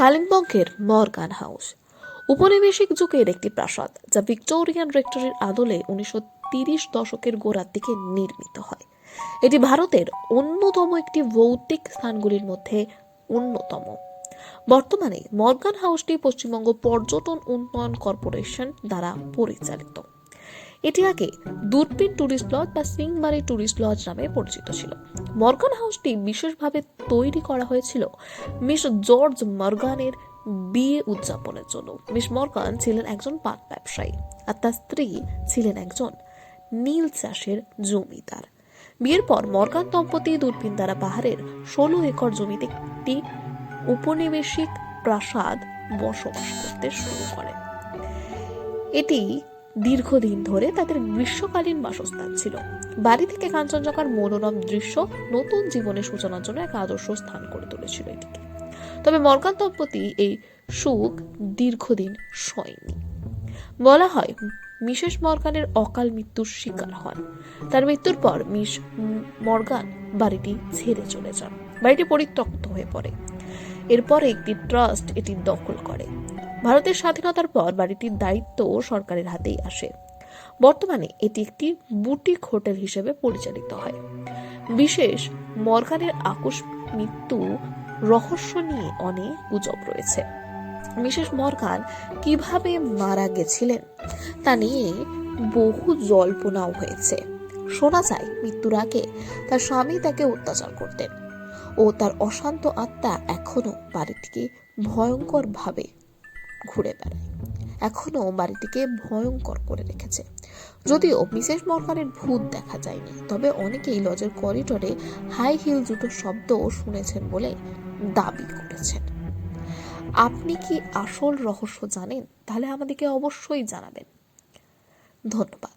কালিম্পংয়ের Morgan house. উপনিবেশিক যুগের একটি প্রাসাদ, যা ভিক্টোরিয়ান রেক্টরের আদলে উনিশশো তিরিশ দশকের গোড়ার দিকে নির্মিত হয়। এটি ভারতের অন্যতম একটি ভৌতিক স্থানগুলির মধ্যে অন্যতম। বর্তমানে মর্গান হাউসটি পশ্চিমবঙ্গ পর্যটন উন্নয়ন কর্পোরেশন দ্বারা পরিচালিত। এটি আগে দূরবীন ট্যুরিস্ট লজ বা সিংবাড়ি ট্যুরিস্ট লজ নামে পরিচিত ছিল। মর্গান হাউসটি বিশেষভাবে তৈরি করা হয়েছিল মিস জর্জ মর্গানের বিয়ে উদযাপনের জন্য। মিস মর্গান ছিলেন একজন পাট ব্যবসায়ী আর তার স্ত্রী ছিলেন একজন নীল চাষের জমিদার। বিয়ের পর মর্গান দম্পতি দূরবীন দ্বারা পাহাড়ের ষোলো একর জমিতে একটি উপনিবেশিক প্রাসাদ বসবাস করতে শুরু করেন এটি দীর্ঘদিন ধরে তাদের গ্রীষ্মকালীন বাসস্থান ছিল। বাড়ি থেকে কাঞ্চনজঙ্ঘার মনোরম দৃশ্য নতুন জীবনের সূচনার জন্য এক আদর্শ স্থান করে তুলেছিল এটিকে। তবে মর্গান দম্পতি এই সুখ দীর্ঘদিন সয়নি। বলা হয়, মিসেস মর্গানের অকাল মৃত্যুর শিকার হন। তার মৃত্যুর পর মিস মর্গান বাড়িটি ছেড়ে চলে যান। বাড়িটি পরিত্যক্ত হয়ে পড়ে। এরপরে একটি ট্রাস্ট এটি দখল করে। ভারতের স্বাধীনতার পর বাড়িটির দায়িত্ব সরকারের হাতেই আসে। বর্তমানে এটি একটি বুটিক হোটেল হিসেবে পরিচালিত হয়। বিশেষ, মর্গানের আকস্মিক মৃত্যু রহস্য নিয়ে অনেক গুজব রয়েছে। মিসেস মর্গান কীভাবে মারা গেছিলেন তা নিয়ে বহু জল্পনাও হয়েছে। শোনা যায়, মৃত্যুর আগে তার স্বামী তাকে অত্যাচার করতেন ও তার অশান্ত আত্মা এখনও বাড়িটিকে ভয়ঙ্করভাবে ঘুরে বেড়ায়। এখনও বাড়িটিকে ভয়ঙ্কর করে রেখেছে। যদিও মিসেস মর্গানের ভূত দেখা যায়নি, তবে অনেকেই লজের করিডোরে হাই হিল জুতোর শব্দ শুনেছেন বলে দাবি করেছেন। আপনি কি আসল রহস্য জানেন? তাহলে আমাদেরকে অবশ্যই জানাবেন। ধন্যবাদ।